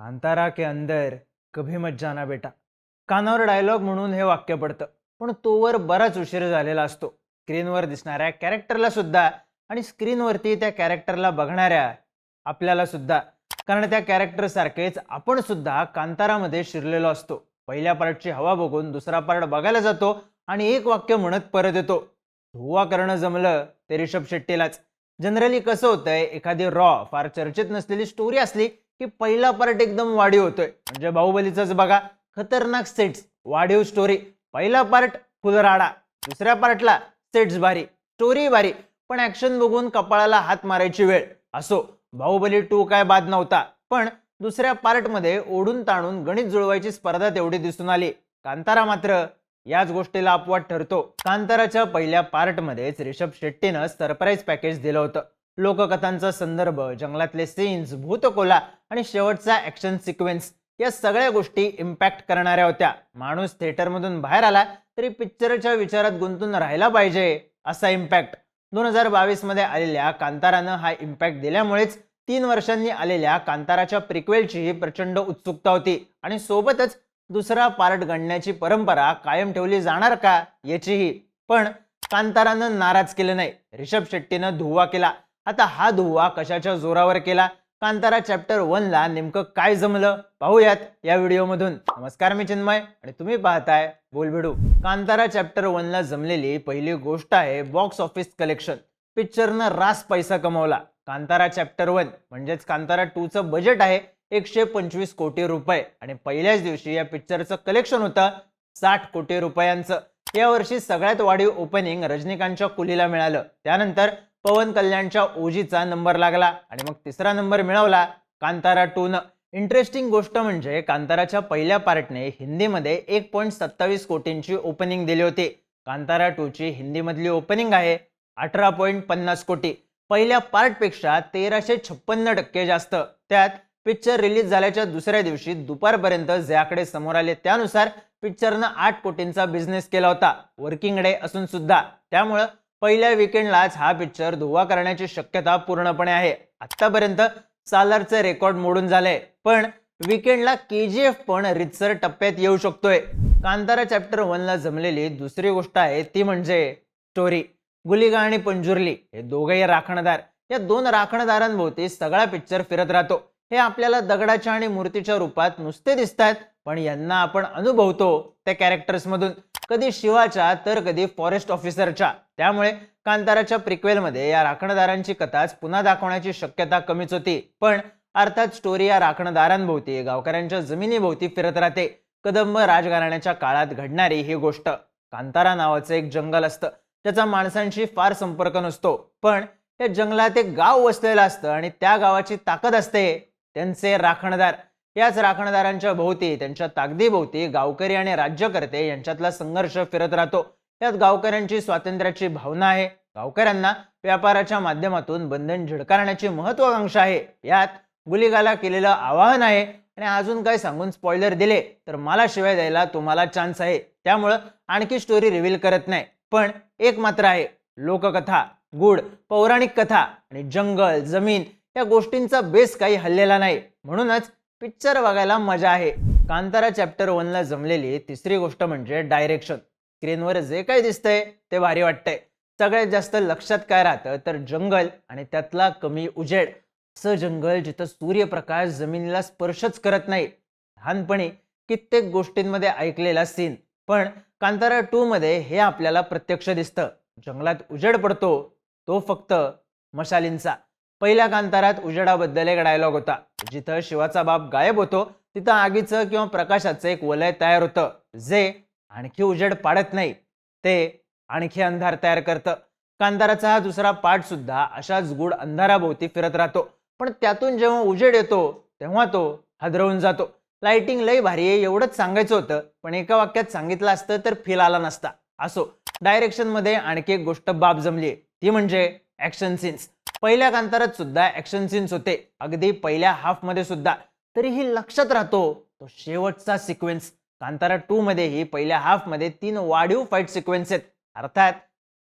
कांतारा के अंदर कभी मत जाना बेटा। कानावर डायलॉग म्हणून हे वाक्य पडतं पण तोवर बराच उशीर झालेला असतो. स्क्रीनवर दिसणाऱ्या कॅरेक्टरला सुद्धा आणि स्क्रीनवरती त्या कॅरेक्टरला बघणाऱ्या आपल्याला सुद्धा. कारण त्या कॅरेक्टर सारखेच आपण सुद्धा कांतारामध्ये शिरलेलो असतो. पहिल्या पार्टची हवा बघून दुसरा पार्ट बघायला जातो आणि एक वाक्य म्हणत परत येतो. धुवा करणं जमलं ते रिषभ शेट्टीलाच. जनरली कसं होतंय एखादी रॉ फार चर्चेत नसलेली स्टोरी असली की पहिला पार्ट एकदम वाढीव होतोय. म्हणजे बाहुबलीचाच बघा खतरनाक सेट्स वाढीव स्टोरी पहिला पार्ट फुलराडा दुसऱ्या पार्टला सेट्स भारी स्टोरी भारी. पण ऍक्शन बघून कपाळाला हात मारायची वेळ. असो बाहुबली टू काय बाद नव्हता. पण दुसऱ्या पार्टमध्ये ओढून ताणून गणित जुळवायची स्पर्धा तेवढी दिसून आली. कांतारा मात्र याच गोष्टीला अपवाद ठरतो. कांताराच्या पहिल्या पार्टमध्येच रिषभ शेट्टीनं सरप्राईज पॅकेज दिलं होतं. लोककथांचा संदर्भ जंगलातले सीन्स भूतकोला आणि शेवटचा ॲक्शन सिक्वेन्स या सगळ्या गोष्टी इम्पॅक्ट करणाऱ्या होत्या. माणूस थिएटरमधून बाहेर आला तरी पिक्चरच्या विचारात गुंतून राहायला पाहिजे असा इम्पॅक्ट दोन हजार बावीसमध्ये आलेल्या कांतारानं हा इम्पॅक्ट दिल्यामुळेच तीन वर्षांनी आलेल्या कांताराच्या प्रिक्वेलचीही प्रचंड उत्सुकता होती. आणि सोबतच दुसरा पार्ट गणण्याची परंपरा कायम ठेवली जाणार का याचीही. पण कांतारानं नाराज केलं नाही. रिषभ शेट्टीनं धुवा केला. आता हा धुवा कशाच्या जोरावर केला? कांतारा चॅप्टर वनला नेमकं काय जमलं? पाहूयात या व्हिडिओमधून. नमस्कार मी चिन्मय आणि तुम्ही पाहताय बोलभिडू कांतारा चॅप्टर वनला जमलेली पहिली गोष्ट आहे बॉक्स ऑफिस कलेक्शन पिक्चरनं रास पैसा कमवला. कांतारा चॅप्टर वन म्हणजेच कांतारा टूचं बजेट आहे एकशे पंचवीस कोटी रुपये. आणि पहिल्याच दिवशी या पिक्चरचं कलेक्शन होतं साठ कोटी रुपयांचं. यावर्षी सगळ्यात वाढीव ओपनिंग रजनीकांतच्या कुलीला मिळालं. त्यानंतर पवन कल्याणच्या ओजीचा नंबर लागला आणि मग तिसरा नंबर मिळवला कांतारा टू न इंटरेस्टिंग गोष्ट म्हणजे कांताराच्या पहिल्या पार्टने हिंदीमध्ये एक पॉईंट सत्तावीस कोटींची ओपनिंग दिली होती. कांतारा टूची हिंदीमधली ओपनिंग आहे अठरा पॉईंट पन्नास कोटी. पहिल्या पार्टपेक्षा तेराशे छप्पन्न टक्के जास्त. त्यात पिक्चर रिलीज झाल्याच्या दुसऱ्या दिवशी दुपारपर्यंत जे आकडे समोर आले. त्यानुसार पिक्चरनं आठ कोटींचा बिझनेस केला होता. वर्किंग डे असून सुद्धा. त्यामुळं पहिल्या विकेंडलाच हा पिक्चर धुवा करण्याची शक्यता पूर्णपणे आहे. आतापर्यंत सालारचे रेकॉर्ड मोडून झाले. पण विकेंडला के जी एफ पण रितसर टप्प्यात येऊ शकतोय. कांतारा चॅप्टर वनला जमलेली दुसरी गोष्ट आहे ती म्हणजे स्टोरी गुलिगा आणि पंजुर्ली हे दोघेही राखणदार. या दोन राखणदारांभोवती सगळा पिक्चर फिरत राहतो. हे आपल्याला दगडाच्या आणि मूर्तीच्या रूपात नुसते दिसतात पण यांना आपण अनुभवतो त्या कॅरेक्टर्समधून मधून. कधी शिवाच्या तर कधी फॉरेस्ट ऑफिसरच्या त्यामुळे कांताराच्या प्रिक्वेलमध्ये या राखणदारांची कथाच पुन्हा दाखवण्याची शक्यता कमीच होती. पण अर्थात स्टोरी या राखणदारांभोवती गावकऱ्यांच्या जमिनीभोवती फिरत राहते. कदंब राजघराण्याच्या काळात घडणारी ही गोष्ट. कांतारा नावाचं एक जंगल असतं. त्याचा माणसांशी फार संपर्क नसतो. पण या जंगलात एक गाव वसलेलं असतं आणि त्या गावाची ताकद असते त्यांचे राखणदार. याच राखणदारांच्या भोवती त्यांच्या ताकदीभोवती गावकरी आणि राज्यकर्ते यांच्यातला संघर्ष फिरत राहतो. यात गावकऱ्यांची स्वातंत्र्याची भावना आहे. गावकऱ्यांना व्यापाराच्या माध्यमातून बंधन झिडकारण्याची महत्वाकांक्षा आहे. यात गुलिगाला केलेलं आवाहन आहे. आणि अजून काय सांगून स्पॉइलर दिले तर मला शिवाय द्यायला तुम्हाला चान्स आहे. त्यामुळं आणखी स्टोरी रिव्हील करत नाही. पण एक मात्र आहे लोककथा गुड पौराणिक कथा आणि जंगल जमीन या गोष्टींचा बेस काही हल्लेला नाही. म्हणूनच पिक्चर बघायला मजा आहे. कांतारा चॅप्टर वनला जमलेली तिसरी गोष्ट म्हणजे डायरेक्शन स्क्रीनवर जे काही दिसतंय ते भारी वाटतंय. सगळ्यात जास्त लक्षात काय राहतं तर जंगल आणि त्यातला कमी उजेड. असं जंगल जिथं सूर्यप्रकाश जमिनीला स्पर्शच करत नाही. लहानपणी कित्येक गोष्टींमध्ये ऐकलेला सीन पण कांतारा टू मध्ये हे आपल्याला प्रत्यक्ष दिसतं. जंगलात उजेड पडतो. तो फक्त मशालींचा. पहिल्या कांतारात उजेडाबद्दल एक डायलॉग होता. जिथं शिवाचा बाप गायब होतो तिथं आगीचं किंवा प्रकाशाचं एक वलय तयार होतं. जे आणखी उजेड पाडत नाही. ते आणखी अंधार तयार करतं. कांदाराचा हा दुसरा पाठ सुद्धा अशाच गुढ अंधाराभोवती फिरत राहतो. पण त्यातून जेव्हा उजेड येतो तेव्हा तो हादरवून जातो. लाइटिंग लय भारी आहे एवढंच सांगायचं होतं पण एका वाक्यात सांगितलं असतं तर फील आला नसता. असो डायरेक्शनमध्ये आणखी एक गोष्ट बाब जमली ती म्हणजे ऍक्शन सीन्स पहिल्या कांतारात सुद्धा ऍक्शन सीन्स होते. अगदी पहिल्या हाफमध्ये सुद्धा. तरीही लक्षात राहतो तो शेवटचा सिक्वेन्स कांतारा टू मध्येही पहिल्या हाफमध्ये तीन वाढीव फाईट सिक्वेन्स आहेत. अर्थात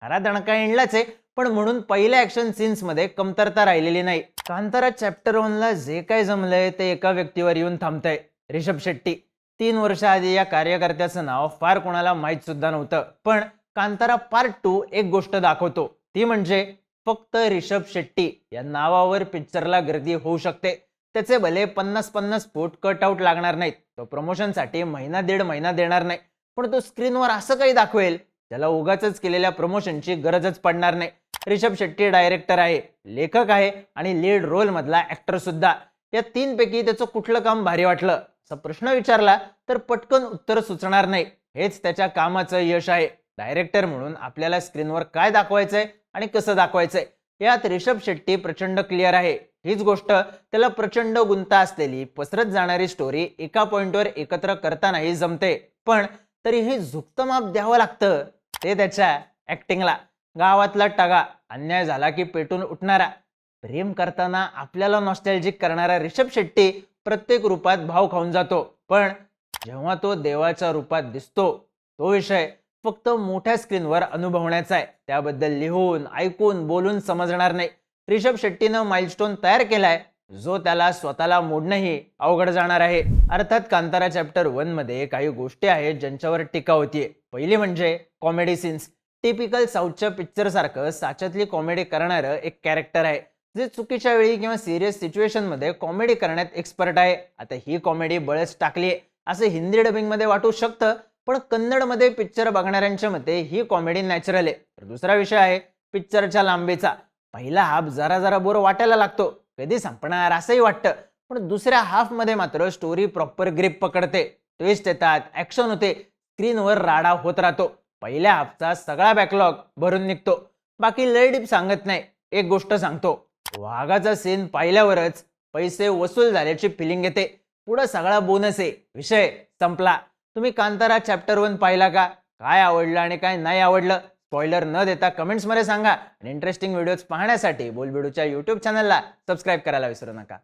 खरा दणका इंडलाच आहे पण म्हणून पहिल्या ऍक्शन सीन्समध्ये कमतरता राहिलेली नाही. कांतारा चॅप्टर ला जे काय जमलंय ते एका व्यक्तीवर येऊन थांबतंय रिषभ शेट्टी. तीन वर्ष आधी या कार्यकर्त्याचं नाव फार कोणाला माहीत सुद्धा नव्हतं. पण कांतारा पार्ट टू एक गोष्ट दाखवतो. ती म्हणजे फक्त रिषभ शेट्टी या नावावर पिक्चरला गर्दी होऊ शकते. त्याचे भले पन्नास पन्नास फूट कट आउट लागणार नाहीत. तो प्रमोशनसाठी महिना दीड महिना देणार नाही. पण तो स्क्रीनवर असं काही दाखवेल त्याला उगाच केलेल्या प्रमोशनची गरजच पडणार नाही. रिषभ शेट्टी डायरेक्टर आहे लेखक आहे आणि लीड रोल मधला ऍक्टर सुद्धा. या तीन पैकी त्याचं कुठलं काम भारी वाटलं? असा प्रश्न विचारला तर पटकन उत्तर सुचणार नाही. हेच त्याच्या कामाचं यश आहे. डायरेक्टर म्हणून आपल्याला स्क्रीनवर काय दाखवायचंय? आणि कसं दाखवायचंय? यात रिषभ शेट्टी प्रचंड क्लिअर आहे. हीच गोष्ट त्याला प्रचंड गुंता असलेली पसरत जाणारी स्टोरी एका पॉइंटवर एकत्र करतानाही जमते. पण तरीही झुकतं माप द्यावं लागतं ते त्याच्या ऍक्टिंगला गावातला टगा अन्याय झाला की पेटून उठणारा. प्रेम करताना आपल्याला नॉस्टॅल्जिक करणारा रिषभ शेट्टी प्रत्येक रूपात भाव खाऊन जातो. पण जेव्हा तो देवाच्या रूपात दिसतो तो विषय फक्त मोठ्या स्क्रीनवर अनुभवण्याचा आहे. त्याबद्दल लिहून ऐकून बोलून समजणार नाही. रिषभ शेट्टीनं माइलस्टोन तयार केलाय. जो त्याला स्वतःला मोडणंही अवघड जाणार आहे. अर्थात कांतारा चॅप्टर वनमध्ये काही गोष्टी आहेत ज्यांच्यावर टीका होतीये. पहिली म्हणजे कॉमेडी सीन्स टिपिकल साऊथच्या पिक्चर सारखं साच्यातली कॉमेडी करणारं एक कॅरेक्टर आहे. जे चुकीच्या वेळी किंवा सिरियस सिच्युएशनमध्ये कॉमेडी करण्यात एक्सपर्ट आहे. आता ही कॉमेडी बळच टाकली असं हिंदी डबिंगमध्ये वाटू शकतं. पण कन्नडमध्ये पिक्चर बघणाऱ्यांच्या मते ही कॉमेडी नॅचरल आहे. तर दुसरा विषय आहे पिक्चरच्या लांबीचा. पहिला हाफ जरा जरा बोर वाटायला लागतो. कधी संपणार असंही वाटतं. पण दुसऱ्या हाफमध्ये मात्र स्टोरी प्रॉपर ग्रिप पकडते. ट्विस्ट येतात ऍक्शन होते. स्क्रीनवर राडा होत राहतो. पहिल्या हाफचा सगळा बॅकलॉग भरून निघतो. बाकी लय डीप सांगत नाही. एक गोष्ट सांगतो. वाघाचा सीन पाहिल्यावरच पैसे वसूल झाल्याची फिलिंग येते. पुढं सगळा बोनस आहे. विषय संपला. तुम्ही कांतारा चॅप्टर वन पाहिला का? काय आवडलं आणि काय नाही आवडलं? स्पॉइलर न देता कमेंट्समध्ये सांगा. आणि इंटरेस्टिंग व्हिडिओज पाहण्यासाठी बोलबिडूच्या यूट्यूब चॅनलला सबस्क्राईब करायला विसरू नका.